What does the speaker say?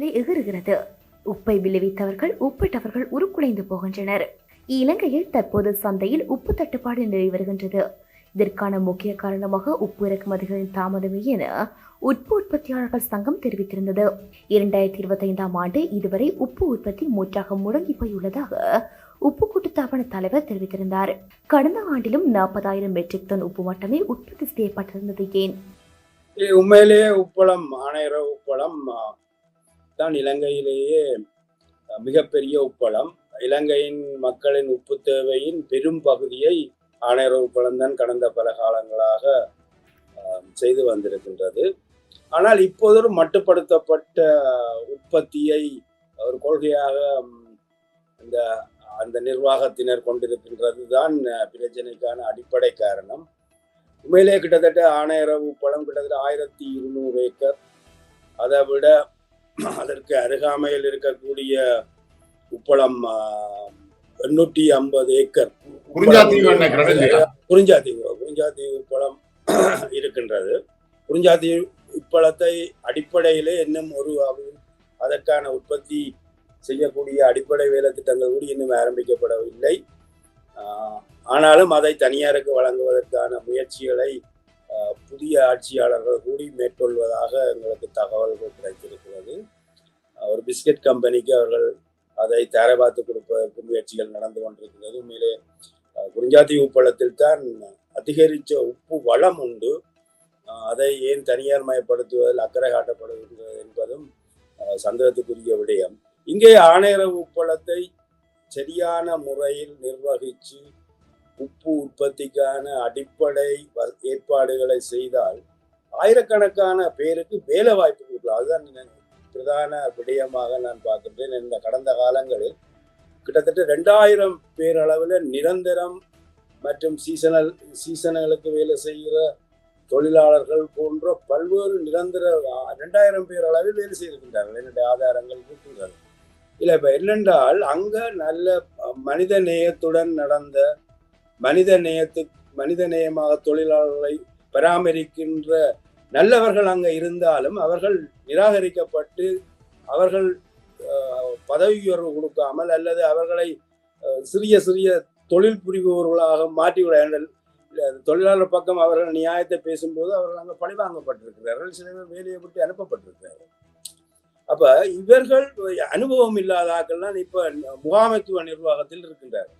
விலை எகிறுகிறது. உப்பை விளைவித்தவர்கள் உப்பிட்டவர்கள் உருக்குலைந்து போகின்றனர். இலங்கையில் தற்போது சந்தையில் உப்பு தட்டுப்பாடு நிலவி வருகின்றது. இதற்கான முக்கிய காரணமாக உப்பு இறக்குமதிகளின் தாமதமே என உப்பு உற்பத்தியாளர்கள் சங்கம் தெரிவித்திருந்தது. இரண்டாயிரத்தி இருபத்தி ஐந்தாம் ஆண்டு இதுவரை உப்பு உற்பத்தி மூற்றாக முடங்கி போயுள்ளதாக உப்பு கூட்டுத்தாபன தலைவர் தெரிவித்திருந்தார். கடந்த ஆண்டிலும் நாற்பதாயிரம் மெட்ரிக் டன் உப்பு மட்டுமே உற்பத்தி செய்யப்பட்டிருந்தது ஏன்? உண்மையிலேயே உப்பளம் ஆணையர உப்பளம் தான் இலங்கையிலேயே மிகப்பெரிய உப்பளம். இலங்கையின் மக்களின் உப்பு தேவையின் பெரும் பகுதியை ஆணையர் உப்பளம் தான் கடந்த பல காலங்களாக செய்து வந்திருக்கின்றது. ஆனால் இப்போது ஒரு மட்டுப்படுத்தப்பட்ட உற்பத்தியை ஒரு கொள்கையாக இந்த அந்த நிர்வாகத்தினர் கொண்டிருக்கின்றது தான் பிரச்சனைக்கான அடிப்படை காரணம். உண்மையிலே கிட்டத்தட்ட ஆணையரவு பழம் கிட்டத்தட்ட ஆயிரத்தி இருநூறு ஏக்கர். அதை விட அதற்கு அருகாமையில் இருக்கக்கூடிய உப்பளம் எண்ணூற்றி ஐம்பது ஏக்கர் குறிஞ்சாத்தீவு குறிஞ்சாத்தீவு உப்பளம் இருக்கின்றது. குறிஞ்சாத்தீவு உப்பளத்தை அடிப்படையிலே இன்னும் ஒரு அதற்கான உற்பத்தி செய்யக்கூடிய அடிப்படை வேலை திட்டங்கள் கூட இன்னும் ஆரம்பிக்கப்படவில்லை. ஆனாலும் அதை தனியாருக்கு வழங்குவதற்கான முயற்சிகளை புதிய ஆட்சியாளர்கள் கூடி மேற்கொள்வதாக எங்களுக்கு தகவல்கள் கிடைத்திருக்கிறது. ஒரு பிஸ்கட் கம்பெனிக்கு அவர்கள் அதை தர பார்த்து கொடுப்பதற்கு முயற்சிகள் நடந்து கொண்டிருக்கிறது. உண்மையிலே ஆஹ் குறிஞ்சாத்தி உப்பளத்தில் தான் அதிகரித்த உப்பு வளம் உண்டு. அதை ஏன் தனியார் மயப்படுத்துவதில் அக்கறை காட்டப்படுகின்றது என்பதும் சந்தேகத்துக்குரிய விடயம். இங்கே ஆணையர உப்பளத்தை சரியான முறையில் நிர்வகித்து உப்பு உற்பத்திக்கான அடிப்படை வ- ஏற்பாடுகளை செய்தால் ஆயிரக்கணக்கான பேருக்கு வேலை வாய்ப்பு கொடுக்கலாம். அதுதான் பிரதான விடயமாக நான் பார்க்கின்றேன். இந்த கடந்த காலங்களில் கிட்டத்தட்ட ரெண்டாயிரம் பேர் அளவில் நிரந்தரம் மற்றும் சீசனல் சீசனலுக்கு வேலை செய்கிற தொழிலாளர்கள் போன்ற பல்வேறு நிரந்தர ரெண்டாயிரம் பேர் அளவில் வேலை செய்திருக்கின்றார்கள். என்னுடைய ஆதாரங்கள் இருக்கின்றது. இல்லை இப்போ என்னென்றால் அங்கே நல்ல மனித நேயத்துடன் நடந்த மனித நேயத்து மனித நேயமாக தொழிலாளர்களை பராமரிக்கின்ற நல்லவர்கள் அங்கே இருந்தாலும் அவர்கள் நிராகரிக்கப்பட்டு அவர்கள் பதவி உயர்வு கொடுக்காமல் அல்லது அவர்களை சிறிய சிறிய தொழில் புரிபவர்களாக மாற்றிவிட இல்ல, தொழிலாளர் பக்கம் அவர்கள் நியாயத்தை பேசும்போது அவர்கள் அங்கே பழிவாங்கப்பட்டிருக்கிறார்கள் சில பேர் வேலையை விட்டு அனுப்பப்பட்டிருக்கிறார்கள். அப்ப இவர்கள் அனுபவம் இல்லாத ஆக்கள்லாம் இப்ப முகாமைத்துவ நிர்வாகத்தில் இருக்கின்றார்கள்.